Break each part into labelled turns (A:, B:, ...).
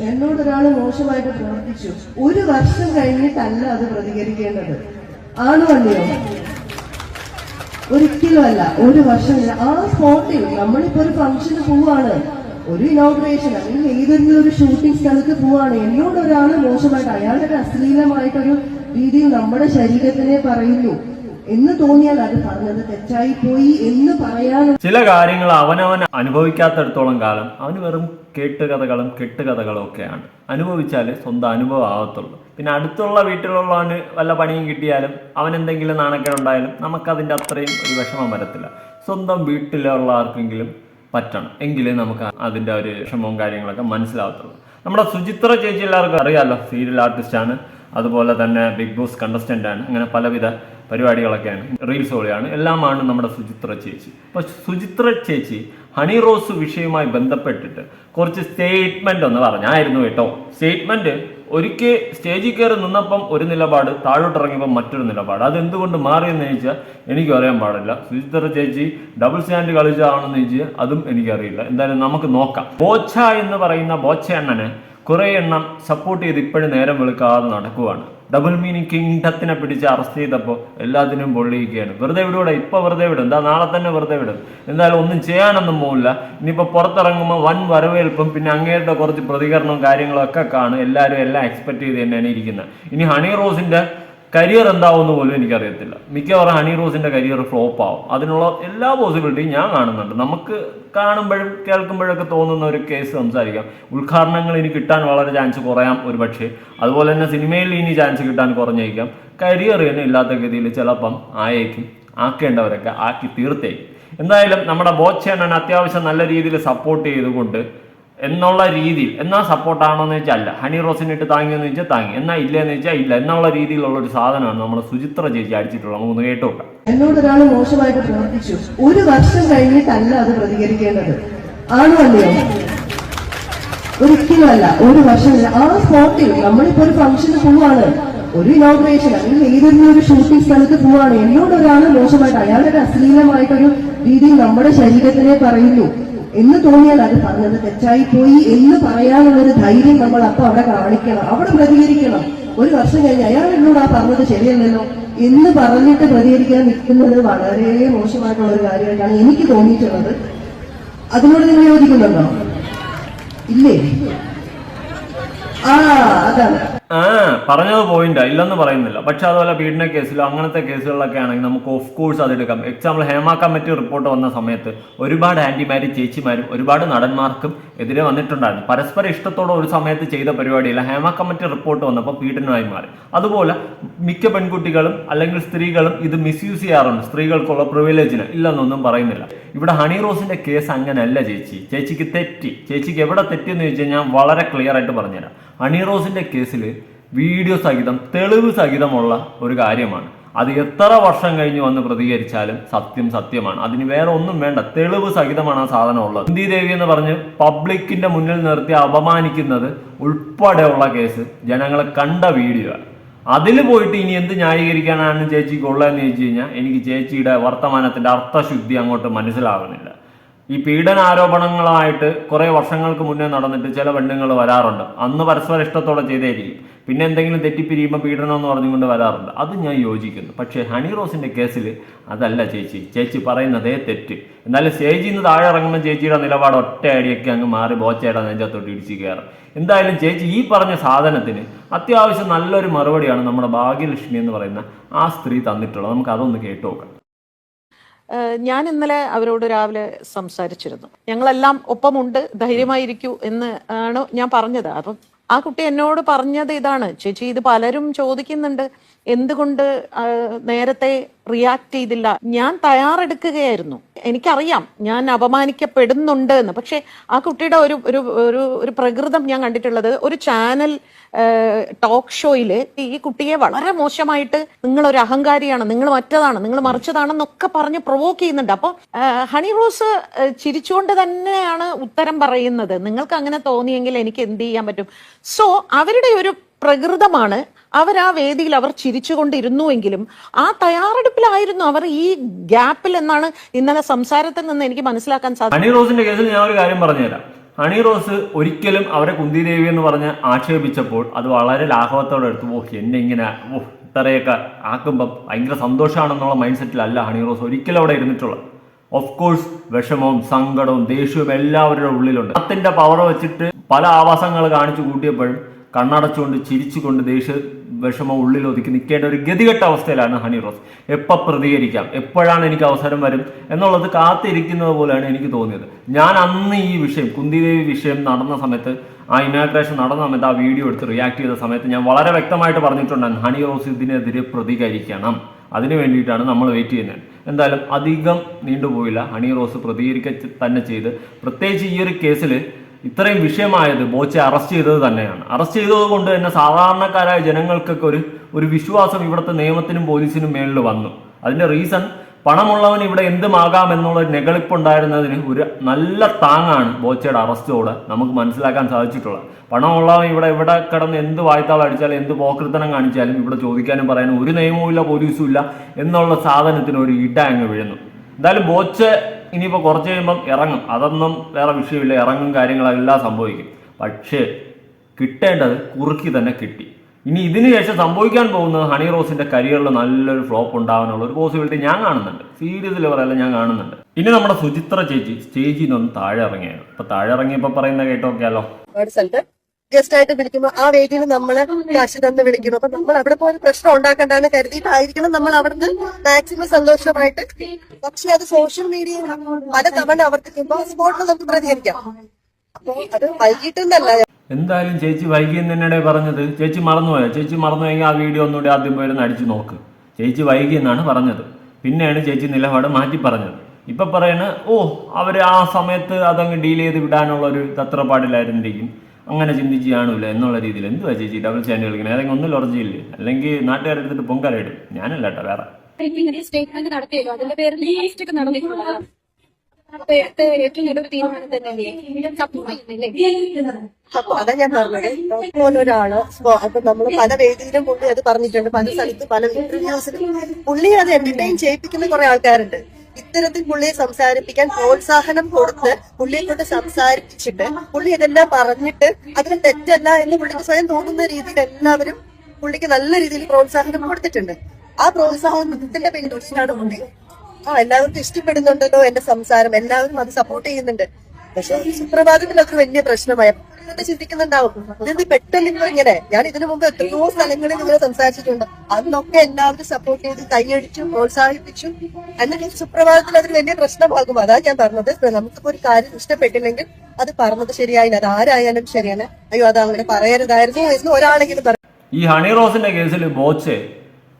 A: എന്നോട് ഒരാൾ മോശമായിട്ട് പ്രവർത്തിച്ചു. ഒരു വർഷം കഴിഞ്ഞിട്ടല്ല അത് പ്രതികരിക്കേണ്ടത്. ആണോ അല്ലയോ? ഒരിക്കലും അല്ല. ഒരു വർഷം. ആ സ്പോട്ടിൽ നമ്മളിപ്പോ ഒരു ഫംഗ്ഷന് പോവാണ്. ഒരു ഇനോഗ്രേഷൻ അല്ലെങ്കിൽ ഏതെങ്കിലും ഒരു ഷൂട്ടിംഗ് സ്ഥലത്ത് പോവാണ്. എന്നോട് ഒരാൾ മോശമായിട്ട് അയാളുടെ അശ്ലീലമായിട്ടൊരു രീതിയിൽ നമ്മുടെ ശരീരത്തിനെ പറയുന്നു. എന്ന് തോന്നിയാൽ അത് പറഞ്ഞത് തെറ്റായി പോയി എന്ന് പറയാൻ
B: ചില കാര്യങ്ങൾ അവനവൻ അനുഭവിക്കാത്തടത്തോളം കാലം അവന് വെറും കേട്ടുകഥകളും കെട്ടുകഥകളും ഒക്കെയാണ്. അനുഭവിച്ചാൽ സ്വന്തം അനുഭവം ആവത്തുള്ളൂ പിന്നെ അടുത്തുള്ള വീട്ടിലുള്ളവന് വല്ല പണിയും കിട്ടിയാലും അവൻ എന്തെങ്കിലും നാണക്കേടുണ്ടായാലും നമുക്കതിന്റെ അത്രയും ഒരു വിഷമം വരത്തില്ല. സ്വന്തം വീട്ടിലുള്ള ആർക്കെങ്കിലും പറ്റണം. എങ്കിലേ നമുക്ക് അതിന്റെ ഒരു വിഷമവും കാര്യങ്ങളൊക്കെ മനസ്സിലാവത്തുള്ളൂ നമ്മുടെ സുചിത്ര ചേച്ചി എല്ലാവർക്കും അറിയാമല്ലോ സീരിയൽ ആർട്ടിസ്റ്റാണ് അതുപോലെ തന്നെ ബിഗ് ബോസ് കണ്ടസ്റ്റന്റ് ആണ്. അങ്ങനെ പലവിധ പരിപാടികളൊക്കെയാണ്. റീൽസ് പോലെയാണ്. എല്ലാമാണ് നമ്മുടെ സുചിത്ര ചേച്ചി. അപ്പോൾ സുചിത്ര ചേച്ചി ഹണി റോസ് വിഷയവുമായി ബന്ധപ്പെട്ടിട്ട് കുറച്ച് സ്റ്റേറ്റ്മെന്റ് ഒന്ന് പറഞ്ഞായിരുന്നു കേട്ടോ. സ്റ്റേറ്റ്മെന്റ് ഒരിക്കൽ സ്റ്റേജിൽ കയറി നിന്നപ്പം ഒരു നിലപാട് താഴോട്ടിറങ്ങിയപ്പോൾ മറ്റൊരു നിലപാട്. അത് എന്തുകൊണ്ട് മാറിയെന്ന് ചോദിച്ചാൽ എനിക്ക് അറിയാൻ പാടില്ല. സുചിത്ര ചേച്ചി ഡബിൾ സ്റ്റാൻഡ് കളിച്ചതാണെന്ന് ചോദിച്ചാൽ അതും എനിക്കറിയില്ല. എന്തായാലും നമുക്ക് നോക്കാം. ബോച്ച എന്ന് പറയുന്ന ബോച്ച അണ്ണനെ കുറേ എണ്ണം സപ്പോർട്ട് ചെയ്ത് ഇപ്പോഴും നേരം വെളുക്കാതെ നടക്കുവാണ്. ഡബിൾ മീനിങ് കിങ്ഡത്തിനെ പിടിച്ച് അറസ്റ്റ് ചെയ്തപ്പോൾ എല്ലാത്തിനും പൊള്ളിയിരിക്കുകയാണ്. വെറുതെ വിടൂടെ ഇപ്പോൾ വെറുതെ വിടും. എന്താ നാളെ തന്നെ വെറുതെ വിടും. എന്തായാലും ഒന്നും ചെയ്യാനൊന്നും പോകില്ല ഇനിയിപ്പോൾ പുറത്തിറങ്ങുമ്പോൾ വൻ വരവേൽപ്പും പിന്നെ അങ്ങേരുടെ കുറച്ച് പ്രതികരണവും കാര്യങ്ങളൊക്കെ കാണും. എല്ലാവരും എല്ലാം എക്സ്പെക്ട് ചെയ്ത് തന്നെയാണ് ഇരിക്കുന്നത്. ഇനി ഹണി റോസിന്റെ കരിയർ എന്താവുമെന്ന് പോലും എനിക്കറിയത്തില്ല. മിക്കവാറും ഹണി റോസിന്റെ കരിയർ ഫ്ലോപ്പ് ആവും. അതിനുള്ള എല്ലാ പോസിബിലിറ്റിയും ഞാൻ കാണുന്നുണ്ട്. നമുക്ക് കാണുമ്പോഴും കേൾക്കുമ്പോഴൊക്കെ തോന്നുന്ന ഒരു കേസ് സംസാരിക്കാം. ഉദ്ഘാടനങ്ങൾ ഇനി കിട്ടാൻ വളരെ ചാൻസ് കുറയാം ഒരു പക്ഷേ അതുപോലെ തന്നെ സിനിമയിൽ ഇനി ചാൻസ് കിട്ടാൻ കുറഞ്ഞേക്കാം കരിയർ തന്നെ ഇല്ലാത്ത ഗതിയിൽ ചിലപ്പം ആയേക്കും ആക്കേണ്ടവരൊക്കെ ആക്കി തീർത്തേക്കും. എന്തായാലും നമ്മുടെ ബോച്ചേണ്ണൻ അത്യാവശ്യം നല്ല രീതിയിൽ സപ്പോർട്ട് ചെയ്തുകൊണ്ട് എന്നുള്ള രീതിയിൽ എന്നാ സപ്പോർട്ടാണോ എന്ന് വെച്ചാൽ അല്ല ഹണി റോസിനിട്ട് താങ്ങിയെന്ന് വെച്ചാൽ താങ്ങി. എന്നാ ഇല്ല എന്ന് വെച്ചാൽ ഇല്ല. എന്നുള്ള രീതിയിലുള്ള ഒരു സാധനമാണ് നമ്മൾ സുചിത്ര ചേച്ചി അടിച്ചിട്ടുള്ളത്. നമുക്ക് ഒന്ന് കേട്ടു
A: എന്നോട് ഒരാൾ മോശമായിട്ട് പ്രവർത്തിച്ചു. ഒരു വർഷം കഴിഞ്ഞിട്ടല്ല അത് പ്രതികരിക്കേണ്ടത്. ആണോ അല്ലയോ? ഒരിക്കലും അല്ല. ഒരു വർഷം ആ സ്പോട്ടിൽ നമ്മളിപ്പോ ഒരു ഫംഗ്ഷന് പോവാണ്. ഒരു ഇനോഗ്രേഷൻ അല്ലെങ്കിൽ ഏതെങ്കിലും ഒരു ഷൂട്ടിംഗ് സ്ഥലത്ത് പോവാണ്. എന്നോട് ഒരാൾ മോശമായിട്ട് അയാളുടെ അശ്ലീലമായിട്ടൊരു രീതിയിൽ നമ്മുടെ ശരീരത്തിനെ പറയുന്നു. എന്ന് തോന്നിയാൽ അത് പറഞ്ഞത് തെറ്റായി പോയി എന്ന് പറയാനുള്ള ഒരു ധൈര്യം നമ്മൾ അപ്പൊ അവിടെ കാണിക്കണം അവിടെ പ്രതികരിക്കണം. ഒരു വർഷം കഴിഞ്ഞ് അയാൾ എന്നോട് ആ പറഞ്ഞത് ശരിയല്ലല്ലോ എന്ന് പറഞ്ഞിട്ട് പ്രതികരിക്കാൻ നിൽക്കുന്നത് വളരെ മോശമായിട്ടുള്ള ഒരു കാര്യമായിട്ടാണ് എനിക്ക് തോന്നിയിട്ടുള്ളത്. അതിനോട് നിങ്ങൾ യോജിക്കുന്നുണ്ടോ? ഇല്ലേ? ആ അതാണ്.
B: ആ പറഞ്ഞത് പോയിന്റ്. ഇല്ലെന്ന് പറയുന്നില്ല. പക്ഷെ അതുപോലെ പീഡന കേസിലോ അങ്ങനത്തെ കേസുകളിലൊക്കെ ആണെങ്കിൽ നമുക്ക് ഓഫ് കോഴ്സ് അത് എടുക്കാം. എക്സാമ്പിൾ ഹേമ കമ്മിറ്റി റിപ്പോർട്ട് വന്ന സമയത്ത് ഒരുപാട് ആന്റിമാരും ചേച്ചിമാരും ഒരുപാട് നടന്മാർക്കും എതിരെ വന്നിട്ടുണ്ടായിരുന്നു. പരസ്പര ഇഷ്ടത്തോടെ ഒരു സമയത്ത് ചെയ്ത പരിപാടിയില്ല ഹേമ കമ്മിറ്റി റിപ്പോർട്ട് വന്നപ്പോൾ പീഡനമായി മാറി. അതുപോലെ മിക്ക പെൺകുട്ടികളും അല്ലെങ്കിൽ സ്ത്രീകളും ഇത് മിസ്യൂസ് ചെയ്യാറുണ്ട്. സ്ത്രീകൾക്കുള്ള പ്രിവിലേജിന് ഇല്ലെന്നൊന്നും പറയുന്നില്ല. ഇവിടെ ഹണി റോസിന്റെ കേസ് അങ്ങനെയല്ല ചേച്ചി. ചേച്ചിക്ക് തെറ്റി. ചേച്ചിക്ക് എവിടെ തെറ്റിയെന്ന് ചോദിച്ചാൽ ഞാൻ വളരെ ക്ലിയർ ആയിട്ട് പറഞ്ഞുതരാം. ഹണി റോസിന്റെ കേസിൽ വീഡിയോ സഹിതം തെളിവ് സഹിതമുള്ള ഒരു കാര്യമാണ്. അത് എത്ര വർഷം കഴിഞ്ഞ് വന്ന് പ്രതികരിച്ചാലും സത്യം സത്യമാണ്. അതിന് വേറെ ഒന്നും വേണ്ട. തെളിവ് സഹിതമാണ് ആ സാധനം ഉള്ളത്. ഇന്ദി ദേവി എന്ന് പറഞ്ഞ് പബ്ലിക്കിന്റെ മുന്നിൽ നിർത്തി അപമാനിക്കുന്നത് ഉൾപ്പെടെയുള്ള കേസ് ജനങ്ങളെ കണ്ട വീഡിയോ അതിൽ പോയിട്ട് ഇനി എന്ത് ന്യായീകരിക്കാനാണ് ചേച്ചിക്ക് ഉള്ളതെന്ന് ചോദിച്ചു കഴിഞ്ഞാൽ എനിക്ക് ചേച്ചിയുടെ വർത്തമാനത്തിന്റെ അർത്ഥശുദ്ധി അങ്ങോട്ട് മനസ്സിലാകുന്നില്ല ഈ പീഡനാരോപണങ്ങളായിട്ട് കുറെ വർഷങ്ങൾക്ക് മുന്നേ നടന്നിട്ട് ചില പെണ്ണുങ്ങൾ വരാറുണ്ട്. അന്ന് പരസ്പര ഇഷ്ടത്തോടെ ചെയ്തേരിക്കും. പിന്നെ എന്തെങ്കിലും തെറ്റിപ്പിരിയുമ്പോൾ പീഡനം എന്ന് പറഞ്ഞുകൊണ്ട് വരാറുണ്ട്. അത് ഞാൻ യോജിക്കുന്നു. പക്ഷേ ഹണി റോസിന്റെ കേസിൽ അതല്ല ചേച്ചി. ചേച്ചി പറയുന്നതേ തെറ്റ്. എന്നാലും സ്റ്റേജിൽ നിന്ന് താഴെ ഇറങ്ങുമ്പോൾ ചേച്ചിയുടെ നിലപാട് ഒറ്റ അടിയൊക്കെ അങ്ങ് മാറി ബോച്ചയുടെ നെഞ്ചത്തോട്ട് ഇടിച്ച് കയറും. എന്തായാലും ചേച്ചി ഈ പറഞ്ഞ സാധനത്തിന് അത്യാവശ്യം നല്ലൊരു മറുപടിയാണ് നമ്മുടെ ഭാഗ്യലക്ഷ്മി എന്ന് പറയുന്ന ആ സ്ത്രീ തന്നിട്ടുള്ളത്. നമുക്ക് അതൊന്ന് കേട്ടു നോക്കാം.
C: ഞാൻ ഇന്നലെ അവരോട് രാവിലെ സംസാരിച്ചിരുന്നു. ഞങ്ങളെല്ലാം ഒപ്പമുണ്ട് ധൈര്യമായിരിക്കൂ എന്ന് ആണ് ഞാൻ പറഞ്ഞത്. അപ്പം ആ കുട്ടി എന്നോട് പറഞ്ഞത് ഇതാണ് ചേച്ചി ഇത് പലരും ചോദിക്കുന്നുണ്ട്. എന്തുകൊണ്ട് നേരത്തെ റിയാക്ട് ചെയ്തില്ല? ഞാൻ തയ്യാറെടുക്കുകയായിരുന്നു. എനിക്കറിയാം ഞാൻ അപമാനിക്കപ്പെടുന്നുണ്ട് എന്ന്. പക്ഷേ ആ കുട്ടിയുടെ ഒരു ഒരു ഒരു പ്രകൃതം ഞാൻ കണ്ടിട്ടുള്ളത് ഒരു ചാനൽ ടോക്ക് ഷോയിൽ ഈ കുട്ടിയെ വളരെ മോശമായിട്ട് നിങ്ങൾ ഒരു അഹങ്കാരിയാണ് നിങ്ങൾ മറ്റതാണ് നിങ്ങൾ മറിച്ചതാണെന്നൊക്കെ പറഞ്ഞ് പ്രൊവോക്ക് ചെയ്യുന്നുണ്ട്. അപ്പോൾ ഹണി റോസ് ചിരിച്ചുകൊണ്ട് തന്നെയാണ് ഉത്തരം പറയുന്നത്. നിങ്ങൾക്ക് അങ്ങനെ തോന്നിയെങ്കിൽ എനിക്ക് എന്ത് ചെയ്യാൻ പറ്റും? സോ അവരുടെ ഒരു പ്രകൃതമാണ് അവർ ആ വേദിയിൽ അവർ ചിരിച്ചുകൊണ്ടിരുന്നുവെങ്കിലും ആ തയ്യാറെടുപ്പിലായിരുന്നു അവർ ഈ ഗ്യാപ്പിൽ എന്നാണ് ഇന്നലെ സംസാരത്തിൽ നിന്ന് എനിക്ക് മനസ്സിലാക്കാൻ സാധിക്കും
B: ഹണി റോസിന്റെ കേസിൽ ഞാൻ ഒരു കാര്യം പറഞ്ഞുതരാം. ഹണി റോസ് ഒരിക്കലും അവരെ കുന്തിദേവി എന്ന് പറഞ്ഞ് ആക്ഷേപിച്ചപ്പോൾ അത് വളരെ ലാഘവത്തോടെ എടുത്തു. ഓ എന്നെ ഇങ്ങനെ ഓ ഇത്രയൊക്കെ ആക്കുമ്പോൾ ഭയങ്കര സന്തോഷമാണെന്നുള്ള മൈൻഡ് സെറ്റിലല്ല ഹണി റോസ് ഒരിക്കലും അവിടെ ഇരുന്നിട്ടുള്ളത്. ഓഫ് കോഴ്സ് വിഷമവും സങ്കടവും ദേഷ്യവും എല്ലാവരുടെ ഉള്ളിലുണ്ട്. പത്തിന്റെ പവർ വെച്ചിട്ട് പല ആവാസങ്ങൾ കാണിച്ചു കൂട്ടിയപ്പോഴും കണ്ണടച്ചുകൊണ്ട് ചിരിച്ചുകൊണ്ട് ദേഷ്യ വിഷമം ഉള്ളിൽ ഒതുക്കി നിൽക്കേണ്ട ഒരു ഗതികെട്ട അവസ്ഥയിലാണ് ഹണി റോസ്. എപ്പോൾ പ്രതികരിക്കാം? എപ്പോഴാണ് എനിക്ക് അവസരം വരും? എന്നുള്ളത് കാത്തിരിക്കുന്നത് പോലെയാണ് എനിക്ക് തോന്നിയത്. ഞാൻ അന്ന് ഈ വിഷയം കുന്തിദേവി വിഷയം നടന്ന സമയത്ത് ആ ഇനാഗ്രേഷൻ നടന്ന സമയത്ത് ആ വീഡിയോ എടുത്ത് റിയാക്ട് ചെയ്ത സമയത്ത് ഞാൻ വളരെ വ്യക്തമായിട്ട് പറഞ്ഞിട്ടുണ്ടായിരുന്നു ഹണി റോസ് ഇതിനെതിരെ പ്രതികരിക്കണം. അതിനു വേണ്ടിയിട്ടാണ് നമ്മൾ വെയിറ്റ് ചെയ്യുന്നത്. എന്തായാലും അധികം നീണ്ടുപോയില്ല. ഹണി റോസ് പ്രതികരിക്ക തന്നെ ചെയ്ത്. പ്രത്യേകിച്ച് ഈ ഒരു കേസിൽ ഇത്രയും വിഷയമായത് ബോച്ചെ അറസ്റ്റ് ചെയ്തത് തന്നെയാണ്. അറസ്റ്റ് ചെയ്തത് കൊണ്ട് തന്നെ സാധാരണക്കാരായ ജനങ്ങൾക്കൊക്കെ ഒരു ഒരു വിശ്വാസം ഇവിടുത്തെ നിയമത്തിനും പോലീസിനും മേളിൽ വന്നു. അതിന്റെ റീസൺ പണമുള്ളവൻ ഇവിടെ എന്തുമാകാം എന്നുള്ള നെകളിപ്പുണ്ടായിരുന്നതിന് ഒരു നല്ല താങ്ങാണ് ബോച്ചയുടെ അറസ്റ്റോടെ നമുക്ക് മനസ്സിലാക്കാൻ സാധിച്ചിട്ടുള്ളത്. പണമുള്ളവൻ ഇവിടെ ഇവിടെ കിടന്ന് എന്ത് വായ്ത്താളം അടിച്ചാലും എന്ത് പോക്കൃത്തനം കാണിച്ചാലും ഇവിടെ ചോദിക്കാനും പറയാനും ഒരു നിയമവും ഇല്ല പോലീസും ഇല്ല എന്നുള്ള സാധനത്തിന് ഒരു ഇട അങ്ങ് വീഴുന്നു. എന്തായാലും ബോച്ച് ഇനിയിപ്പോൾ കുറച്ച് കഴിയുമ്പം ഇറങ്ങും. അതൊന്നും വേറെ വിഷയമില്ല. ഇറങ്ങും കാര്യങ്ങളെല്ലാം സംഭവിക്കും. പക്ഷേ കിട്ടേണ്ടത് കുറുക്കി തന്നെ കിട്ടി. ഇനി ഇതിന് ശേഷം സംഭവിക്കാൻ പോകുന്നത് ഹണി റോസിന്റെ കരിയറിൽ നല്ലൊരു ഫ്ലോപ്പ് ഉണ്ടാവാനുള്ള ഒരു പോസിബിലിറ്റി ഞാൻ കാണുന്നുണ്ട്. സീരിയസ് ലെവലല്ല ഞാൻ കാണുന്നുണ്ട്. ഇനി നമ്മുടെ സുചിത്ര ചേച്ചി സ്റ്റേജിൽ നിന്ന് താഴെ ഇറങ്ങിയാണ്. അപ്പൊ താഴെ ഇറങ്ങിയപ്പോ പറയുന്ന കേട്ടോക്കെയാലോ?
D: ഒരുപാട് സ്ഥലത്ത് ഗസ്റ്റ് ആയിട്ട് വിളിക്കുമ്പോൾ ആ വേദിയിൽ നമ്മളെ കാശ് തന്ന് വിളിക്കുന്നു അപ്പൊ നമ്മൾ അവിടെ പോയി പ്രശ്നം ഉണ്ടാക്കണ്ടെന്ന് കരുതിയിട്ടായിരിക്കണം നമ്മൾ അവിടുന്ന് മാക്സിമം സന്തോഷമായിട്ട്. പക്ഷെ അത് സോഷ്യൽ മീഡിയയിൽ പല തവണ ആവർത്തിക്കുമ്പോൾ സ്പോട്ടിൽ നമുക്ക് പ്രതികരിക്കാം. അപ്പൊ അത് വൈകിട്ടെന്നല്ല.
B: എന്തായാലും ചേച്ചി വൈകിയെന്ന് തന്നെയാണ് പറഞ്ഞത്. ചേച്ചി മറന്നുപോയോ? ചേച്ചി മറന്നുപോയെങ്കിൽ ആ വീഡിയോ ഒന്നുകൂടി ആദ്യം പോയിരുന്ന് അടിച്ചു നോക്ക്. ചേച്ചി വൈകി എന്നാണ് പറഞ്ഞത്. പിന്നെയാണ് ചേച്ചി നിലപാട് മാറ്റി പറഞ്ഞത്. ഇപ്പൊ പറയണ ഓ അവർ ആ സമയത്ത് അതങ്ങ് ഡീൽ ചെയ്ത് വിടാനുള്ള ഒരു തത്രപ്പാടിലായിരുന്നിരിക്കും. അങ്ങനെ ചിന്തിച്ച് കാണൂല എന്നുള്ള രീതിയിൽ. എന്തുവാ ചേച്ചി ഡബിൾ സ്റ്റാൻഡ് കളിക്കണം ഏതെങ്കിലും ഒന്നും ലൊറജിയില്ലേ അല്ലെങ്കിൽ നാട്ടുകാരെടുത്തിട്ട് പൊങ്കലയിടും. ഞാനല്ല കേട്ടോ വേറെ.
E: സ്റ്റേറ്റ്മെന്റ് നടത്തിയല്ലോ. അതിന്റെ പേരിൽ അറസ്റ്റ് ഒക്കെ നടന്നിട്ടുള്ളതാണ് അപ്പൊ
D: അതാ ഞാൻ പറഞ്ഞത്. സ്പോ- അപ്പൊ നമ്മൾ പല വേദിയിലും പുള്ളി അത് പറഞ്ഞിട്ടുണ്ട്. പല സ്ഥലത്ത് പല ഇന്റർവ്യൂസിലും പുള്ളി അത് എന്റർടൈൻ ചെയ്യിപ്പിക്കുന്ന കുറെ ആൾക്കാരുണ്ട്. ഇത്തരത്തിൽ പുള്ളിയെ സംസാരിപ്പിക്കാൻ പ്രോത്സാഹനം കൊടുത്ത് പുള്ളിയെ കൊണ്ട് സംസാരിപ്പിച്ചിട്ട് പുള്ളി ഇതെല്ലാം പറഞ്ഞിട്ട് അതിന് തെറ്റല്ല എന്ന് പുള്ളിക്ക് സ്വയം തോന്നുന്ന രീതിയിൽ എല്ലാവരും പുള്ളിക്ക് നല്ല രീതിയിൽ പ്രോത്സാഹനം കൊടുത്തിട്ടുണ്ട്. ആ പ്രോത്സാഹനത്തിന്റെ പിന്തുടർച്ചയാണ് പുള്ളി. ആ എല്ലാവർക്കും ഇഷ്ടപ്പെടുന്നുണ്ടല്ലോ എന്റെ സംസാരം. എല്ലാവരും അത് സപ്പോർട്ട് ചെയ്യുന്നുണ്ട്. പക്ഷെ സുപ്രഭാതത്തിൽ അതൊരു വലിയ പ്രശ്നമായ. ഇങ്ങനെ ചിന്തിക്കുന്നുണ്ടാവും. ഇതെന്ത് പെട്ടെന്ന് നിങ്ങൾ ഇങ്ങനെ. ഞാൻ ഇതിനു മുമ്പ് എത്രയോ സ്ഥലങ്ങളിൽ നിങ്ങൾ സംസാരിച്ചിട്ടുണ്ട്. അന്നൊക്കെ എല്ലാവരും സപ്പോർട്ട് ചെയ്ത് കൈയടിച്ചു പ്രോത്സാഹിപ്പിച്ചു എന്നിട്ട് സുപ്രഭാതത്തിൽ അതൊരു വലിയ പ്രശ്നമാകും. അതാ ഞാൻ പറഞ്ഞത്. നമുക്കിപ്പോ ഒരു കാര്യം ഇഷ്ടപ്പെട്ടില്ലെങ്കിൽ അത് പറഞ്ഞത് ശരിയായില്ല. അത് ആരായാലും ശരിയാണ് അയ്യോ അത് അങ്ങനെ പറയരുതായിരുന്നു എന്ന് ഒരാളെങ്കിലും പറയാം
B: ഈ ഹണി റോസിന്റെ കേസിൽ ബോച്ചെ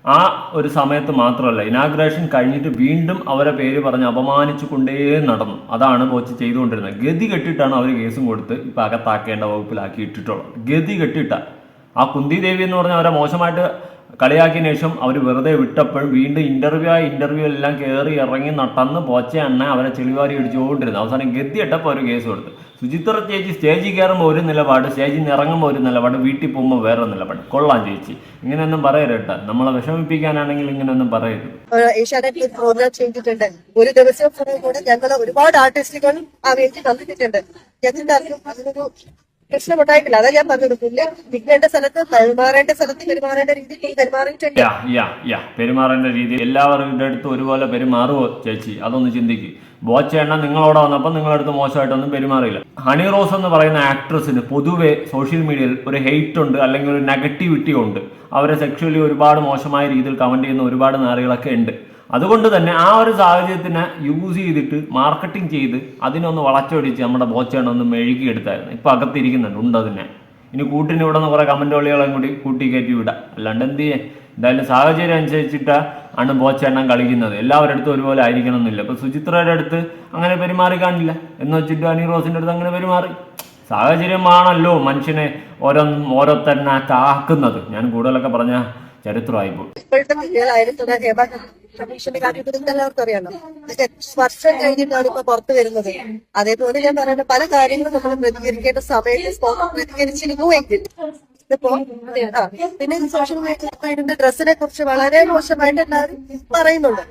B: ആ ഒരു സമയത്ത് മാത്രമല്ല ഇനാഗ്രേഷൻ കഴിഞ്ഞിട്ട് വീണ്ടും അവരെ പേര് പറഞ്ഞ് അപമാനിച്ചു കൊണ്ടേ നടന്നു. അതാണ് കോച്ച് ചെയ്തുകൊണ്ടിരുന്നത്. ഗതി കെട്ടിട്ടാണ് അവർ കേസും കൊടുത്ത് ഇപ്പം അകത്താക്കേണ്ട വകുപ്പിലാക്കി ഇട്ടിട്ടുള്ളത് ഗതി കെട്ടിട്ട. ആ കുന്തി ദേവി എന്ന് പറഞ്ഞാൽ അവരെ മോശമായിട്ട് കളിയാക്കിയ ശേഷം അവർ വെറുതെ വിട്ടപ്പോഴും വീണ്ടും ഇന്റർവ്യൂ ആയി ഇന്റർവ്യൂ എല്ലാം കയറി ഇറങ്ങി നട്ടന്ന് പോച്ച എണ്ണ അവരെ ചെളിവാരി അടിച്ചുകൊണ്ടിരുന്നു. അവസാനം ഗതി ഇട്ടപ്പോൾ ഒരു കേസ് കൊടുത്തു. സുചിത്ര ചേച്ചി സ്റ്റേജിൽ കയറുമ്പോൾ ഒരു നിലപാട് സ്റ്റേജിൽ നിന്ന് ഇറങ്ങുമ്പോൾ ഒരു നിലപാട് വീട്ടിൽ പോകുമ്പോൾ വേറെ നിലപാട്. കൊള്ളാം ചേച്ചി. ഇങ്ങനെയൊന്നും പറയരുത്. നമ്മളെ വിഷമിപ്പിക്കാനാണെങ്കിൽ ഇങ്ങനെയൊന്നും പറയരുത്.
D: ഏഷ്യാനെറ്റിൽ പ്രോഗ്രാം ചെയ്തിട്ടുണ്ട്. ഒരു ദിവസം കൂടെ ഞങ്ങൾ ഒരുപാട് ആർട്ടിസ്റ്റുകൾ ആ വേണ്ടി തന്നിട്ടുണ്ട് ആർക്കും അതിനൊരു പെരുമാറേണ്ട രീതിയിൽ
B: യാ യാ യാ. രീതി എല്ലാവരുടെ അടുത്ത് ഒരുപോലെ പെരുമാറുമോ ചേച്ചി? അതൊന്ന് ചിന്തിക്ക്. ബോച്ച എണ്ണ നിങ്ങളോട് വന്നപ്പോൾ നിങ്ങളടുത്ത് മോശമായിട്ടൊന്നും പെരുമാറിയില്ല. ഹണി റോസ് എന്ന് പറയുന്ന ആക്ട്രസിന് പൊതുവെ സോഷ്യൽ മീഡിയയിൽ ഒരു ഹെയ്റ്റ് ഉണ്ട് അല്ലെങ്കിൽ ഒരു നെഗറ്റിവിറ്റി ഉണ്ട്. അവരെ സെക്ഷുവലി ഒരുപാട് മോശമായ രീതിയിൽ കമന്റ് ചെയ്യുന്ന ഒരുപാട് നാറികളൊക്കെ ഉണ്ട്. അതുകൊണ്ട് തന്നെ ആ ഒരു സാഹചര്യത്തിനെ യൂസ് ചെയ്തിട്ട് മാർക്കറ്റിംഗ് ചെയ്ത് അതിനൊന്ന് വളച്ചൊടിച്ച് നമ്മുടെ ബോച്ചേണ്ണ ഒന്ന് മെഴുകിയെടുത്തായിരുന്നു. ഇപ്പൊ അകത്തിരിക്കുന്നുണ്ട് ഉണ്ട് അതിനെ. ഇനി കൂട്ടിന് ഇവിടെ നിന്ന് കുറെ കമന്റുകളെയും കൂടി കൂട്ടി കയറ്റി വിടാം. അല്ലാണ്ട് എന്ത് ചെയ്യേ എന്തായാലും സാഹചര്യം അനുസരിച്ചിട്ട് ആണ് ബോച്ചെണ്ണം കളിക്കുന്നത്. എല്ലാവരുടെ അടുത്തും ഒരുപോലെ ആയിരിക്കണം എന്നില്ല. ഇപ്പൊ സുചിത്രയുടെ അടുത്ത് അങ്ങനെ പെരുമാറി കാണില്ല. എന്ന് വെച്ചിട്ട് അനി റോസിന്റെ അടുത്ത് അങ്ങനെ പെരുമാറി. സാഹചര്യമാണല്ലോ മനുഷ്യനെ ഓരോ ഓരോ തന്നെ ആക്കുന്നത് ഞാൻ കൂടുതലൊക്കെ പറഞ്ഞ
D: ചരിത്രമായി ഹേമ കമ്മീഷന്റെ കാര്യം എല്ലാവർക്കും അറിയാലോ ഇതൊക്കെ വർഷം കഴിഞ്ഞിട്ടാണ് ഇപ്പൊ പുറത്തു വരുന്നത്. അതേപോലെ ഞാൻ പറയുന്നത് പല കാര്യങ്ങളും നമ്മൾ പ്രതികരിക്കേണ്ട സമയത്ത് സ്പോട്ട് പ്രതികരിച്ചിരുന്നു എങ്കിൽ. ഇതിപ്പോ പിന്നെ സോഷ്യൽ മീഡിയ ഡ്രസ്സിനെ കുറിച്ച് വളരെ മോശമായിട്ട് എല്ലാവരും പറയുന്നുണ്ട്.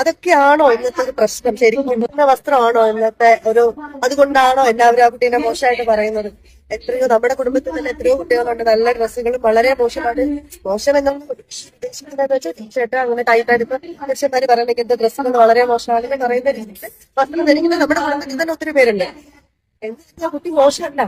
D: അതൊക്കെയാണോ ഇന്നത്തെ ഒരു പ്രശ്നം? ശരിക്കും ഇന്ന വസ്ത്രമാണോ ഇന്നത്തെ ഒരു അതുകൊണ്ടാണോ എല്ലാവരും ആ കുട്ടീനെ മോശമായിട്ട് പറയുന്നത്? എത്രയോ നമ്മുടെ കുടുംബത്തിൽ തന്നെ എത്രയോ കുട്ടികളുണ്ട്. നല്ല ഡ്രസ്സുകളും വളരെ മോശമാണ് മോശം എന്നുള്ള ഉദ്ദേശിക്കുന്നത് വെച്ചാൽ ടീഷർട്ട് അങ്ങനെ ടൈറ്റായിട്ട് പുരുഷന്മാര് പറയുന്നത് ഇങ്ങനത്തെ ഡ്രസ്സുകൾ വളരെ മോശമാണ് എന്ന് പറയുന്ന രീതിയിൽ വസ്ത്രം ധരിക്കുന്നത് നമ്മുടെ കുടുംബത്തിൽ തന്നെ ഒത്തിരി പേരുണ്ട്. എന്നാൽ കുട്ടി മോശമല്ല.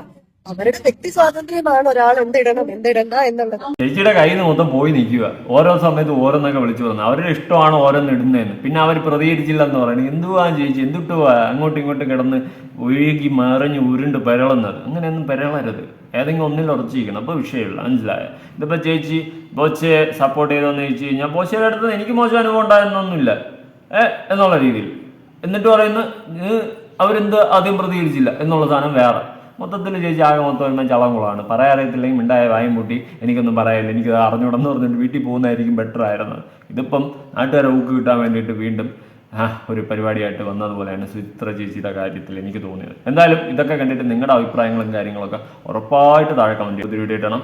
D: അവരുടെ വ്യക്തി സ്വാതന്ത്ര്യമാണ് ഒരാൾ എന്തിടണം എന്തിടണ്ട എന്നുള്ളത്.
B: ചേച്ചിയുടെ കയ്യിൽ നിന്ന് മൊത്തം പോയി നിൽക്കുക. ഓരോ സമയത്ത് ഓരോന്നൊക്കെ വിളിച്ചു പറഞ്ഞു. അവരുടെ ഇഷ്ടമാണ് ഓരോന്ന് ഇടുന്നതെന്ന്. പിന്നെ അവർ പ്രതികരിച്ചില്ല എന്ന് പറയുന്നത് എന്തുവാ ചേച്ചി? എന്തുട്ടുവാ അങ്ങോട്ടും ഇങ്ങോട്ടും കിടന്ന് ഒഴുകി മറിഞ്ഞ് ഉരുണ്ട് പെരളുന്നത്. അങ്ങനെയൊന്നും പെരളരുത്. ഏതെങ്കിലും ഒന്നിൽ ഉറച്ചിരിക്കണം അപ്പോൾ വിഷയമില്ല. മനസ്സിലായ? ഇതിപ്പോൾ ചേച്ചി ബോച്ചയെ സപ്പോർട്ട് ചെയ്തോന്ന് ചോദിച്ചു കഴിഞ്ഞാൽ ബോച്ചയുടെ അടുത്ത് എനിക്ക് മോശം അനുഭവം ഉണ്ടായിരുന്നൊന്നുമില്ല. ഏ? എന്നുള്ള രീതിയിൽ. എന്നിട്ട് പറയുന്നു "ഇത് അവരെന്ത് ആദ്യം പ്രതികരിച്ചില്ല? എന്നുള്ള സാധനം വേറെ. മൊത്തത്തിൽ ചേച്ചി ആകെ മൊത്തം എണ്ണം ചളങ്കുളമാണ് പറയാറിയത്തില്ലെങ്കിൽ മിണ്ടായ വായും മുട്ടി എനിക്കൊന്നും പറയാനില്ല. എനിക്കത് അറിഞ്ഞൂടെന്ന് പറഞ്ഞിട്ട് വീട്ടിൽ പോകുന്നതായിരിക്കും ബെറ്റർ ആയിരുന്നു. ഇതിപ്പം നാട്ടുകാരെ ഊക്ക് കിട്ടാൻ വേണ്ടിയിട്ട് വീണ്ടും ഒരു പരിപാടിയായിട്ട് വന്നതുപോലെയാണ് ചിത്ര ചേച്ചിയുടെ കാര്യത്തിൽ എനിക്ക് തോന്നിയത്. എന്തായാലും ഇതൊക്കെ കണ്ടിട്ട് നിങ്ങളുടെ അഭിപ്രായങ്ങളും കാര്യങ്ങളൊക്കെ ഉറപ്പായിട്ട് താഴെ കമന്റ് ചെയ്ത് വീഡിയോ ഇടണം